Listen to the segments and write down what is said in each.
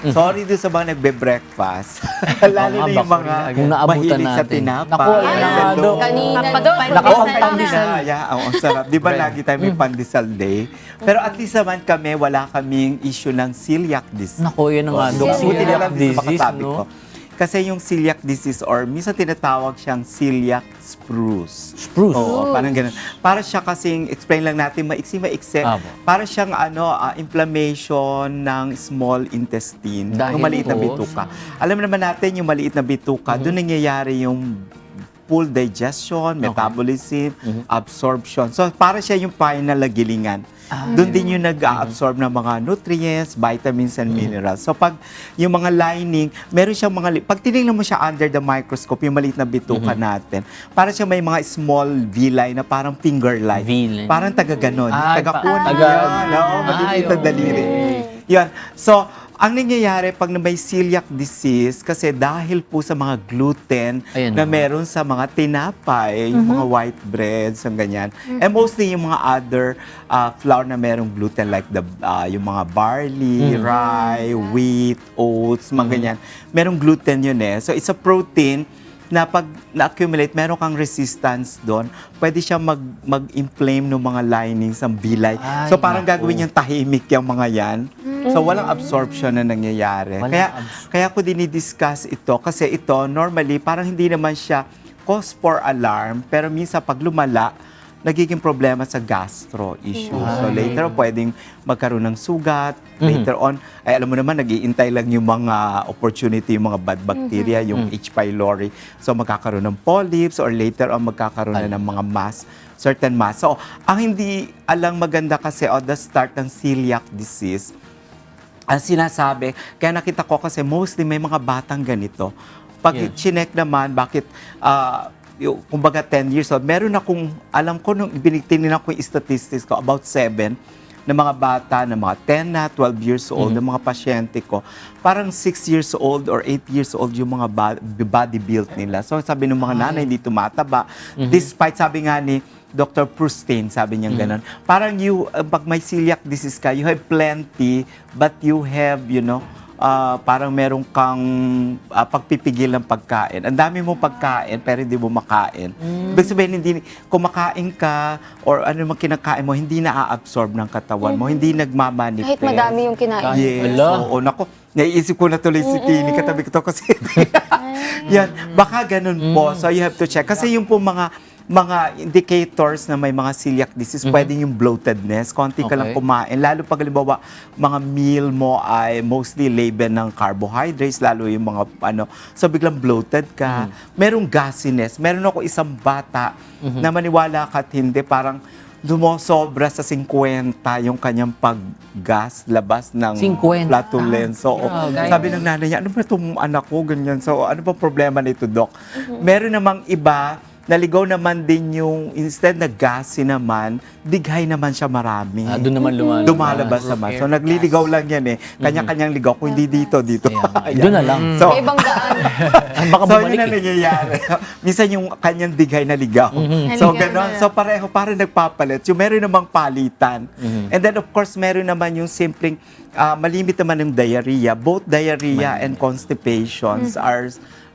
Sorry doon sa mga nagbe-breakfast. Lalo na yung mga Kung naabutan mahilig sa natin. tinapay. Naku, ayun na nga. Kanina, Papadol, Nakapagpandesal. Yeah, yeah, oo, ang sarap. Di ba lagi tayo may pandesal day? Pero at least naman kami, wala kaming issue ng celiac disease. Naku, yun na nga. Buti na Celiac lang disease, makasabi no? ko. Kasi yung celiac disease or minsan tinatawag siyang celiac spruce. Spruce. Oo, parang ganun. Para siya kasing, explain lang natin, maiksi-maiksi. Apo. Para siyang ano, ah, inflammation ng small intestine. Dahil yung maliit na po- bituka. Alam naman natin, yung maliit na bituka, doon nangyayari yung full digestion, metabolism, absorption. So, para siya yung final na gilingan. Doon din yung nag-absorb ng mga nutrients, vitamins, and minerals. So, pag yung mga lining, meron siyang mga, li- pag tinignan mo siya under the microscope, yung maliit na bituka natin, para siya may mga small villi na parang finger-like. Parang taga-ganon. Ay, Taga-kun. pa- taga- Yan, oo, maliliit na Ay, daliri. Yan. So, ang nangyayari pag may celiac disease, kasi dahil po sa mga gluten Ayan na na. meron sa mga tinapay, yung mga white breads, ang ganyan. And mostly yung mga other uh, flour na merong gluten like the uh, yung mga barley, rye, wheat, oats, mga ganyan. Merong gluten yun eh. So it's a protein na pag na-accumulate, meron kang resistance doon, pwede siya mag, mag-inflame ng mga linings ng bilay. Ay, so parang naku. gagawin niyang tahimik yung mga yan. So walang absorption na nangyayari. Walang Kaya abs- kaya ko dinidiscuss ito kasi ito normally parang hindi naman siya cause for alarm pero minsan pag lumala nagiging problema sa gastro issue. So later pwedeng magkaroon ng sugat, later on ay alam mo naman nagiintay lang yung mga opportunity yung mga bad bacteria, yung H. pylori. So magkakaroon ng polyps or later on magkakaroon na ng mga mass certain mass. So, ang hindi alang maganda kasi on the start ng celiac disease, ang sinasabi, kaya nakita ko kasi mostly may mga batang ganito. Pag Yeah. chinek naman, bakit, ah, yung, kumbaga 10 years old, meron akong, alam ko nung binigtinin ko yung statistics ko, about 7 na mga bata na mga 10 na, 12 years old, Mm-hmm. na mga pasyente ko, parang 6 years old or 8 years old yung mga ba- body build nila. So sabi ng mga nanay, hindi tumataba. Mm-hmm. Despite sabi nga ni Dr. Prustin, sabi niya ganun. Parang you, uh, pag may celiac disease ka, you have plenty, but you have, you know, uh, parang meron kang uh, pagpipigil ng pagkain. Ang dami mong pagkain, pero hindi mo makain. Ibig sabihin, hindi, kumakain ka, or ano mang kinakain mo, hindi na-absorb ng katawan mo, hindi nagmamanifest. Kahit madami yung kinain. Yes. Ala. Oo, nako. Naiisip ko na tuloy si Tini, katabi ko to kasi. Yan, baka ganun po. So you have to check. Kasi yung po mga mga indicators na may mga celiac disease, pwedeng yung bloatedness, konti ka lang kumain. Lalo pag halimbawa, mga meal mo ay mostly laden ng carbohydrates, lalo yung mga ano, so biglang bloated ka. Merong gassiness. Meron ako isang bata na maniwala ka at hindi, parang lumosobra sa 50 yung kanyang paggas, labas ng 50? flatulence. So, Grabe. sabi ng nanay niya, ano ba itong anak ko, ganyan. So, ano ba problema nito, Doc? Meron namang iba, naligaw naman din yung, instead na gassy naman, dighay naman siya marami. Ah, doon naman lumalabas. Dumalabas naman. So, nagliligaw lang yan eh. Kanya-kanyang ligaw. Kung hindi dito, dito. Ayan. Doon na lang. So, May ibang daan. Baka so, bumalik yun na eh. nangyayari. Minsan yung kanyang dighay na ligaw. So, Naligaw gano'n. na. So, pareho, parang nagpapalit. Yung meron namang palitan. And then, of course, meron naman yung simpleng, ah, malimit naman ng diarrhea. Both diarrhea and constipations are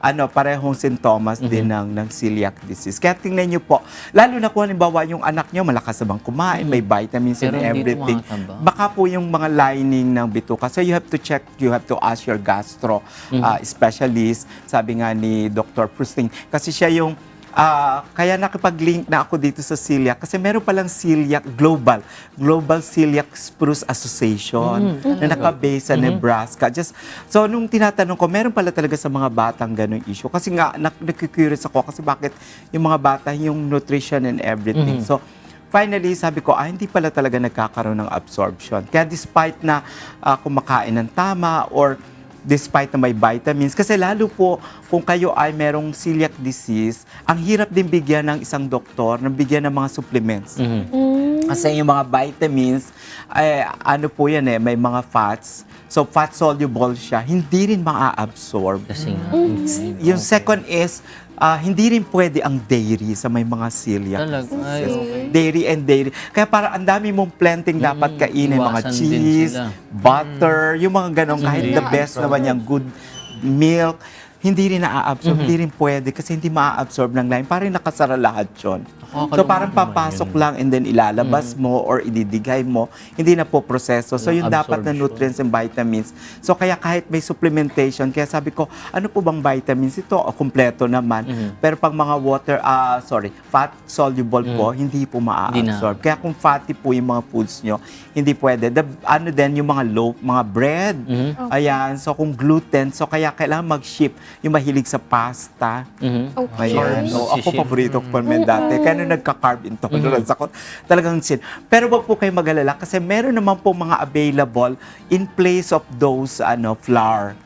ano, parehong sintomas din ng, ng celiac disease. Kaya tingnan niyo po, lalo na kung halimbawa yung anak niyo malakas namang kumain, may vitamins Pero and everything. Baka po yung mga lining ng bituka. So you have to check, you have to ask your gastro uh, specialist. Sabi nga ni Dr. Prusting. Kasi siya yung, ah, kaya nakipag-link na ako dito sa celiac. Kasi meron palang celiac global. Global Celiac Spruce Association na nakabase sa Nebraska. Just, so nung tinatanong ko, meron pala talaga sa mga batang ganung issue. Kasi nga, nak- nakikurious ako kasi bakit yung mga bata, yung nutrition and everything. So, finally, sabi ko, ah, hindi pala talaga nagkakaroon ng absorption. Kaya despite na ah, kumakain ng tama or despite na may vitamins, kasi lalo po kung kayo ay merong celiac disease, ang hirap din bigyan ng isang doktor ng bigyan ng mga supplements. Mhm. Kasi yung mga vitamins, ay, ano po yan eh, may mga fats. So fat soluble siya, hindi rin maa-absorb. Kasi nga. Yung second is, ah, hindi rin pwede ang dairy sa may mga celiac. Talaga. Ay, Yes. okay. Dairy and dairy. Kaya para ang dami mong planting dapat kainin, mga iwasan din cheese, sila. butter, yung mga ganong kahit the best naman yung good milk, hindi rin na-absorb, hindi rin pwede kasi hindi ma-absorb ng lime. Parang nakasara lahat yun. So parang papasok lang and then ilalabas mo or ididigay mo, hindi na po proseso. So yung dapat na nutrients and vitamins. So kaya kahit may supplementation, kaya sabi ko, ano po bang vitamins ito? O, kumpleto naman. Mhm. Pero pag mga water, ah sorry, fat soluble po, hindi po Hindi na. ma-absorb. Kaya kung fatty po yung mga foods nyo, hindi pwede. The, ano din, yung mga low, mga bread. Mhm. Ayan, so kung gluten, so kaya kailangan mag-ship yung mahilig sa pasta. Mhm. Okay. Ayan. Carbs. So, ako paborito ko pa naman dati. Kaya nung nagka-carb intolerance ako, talagang sin. Pero wag po kayo mag-alala kasi meron naman po mga available in place of those ano flour.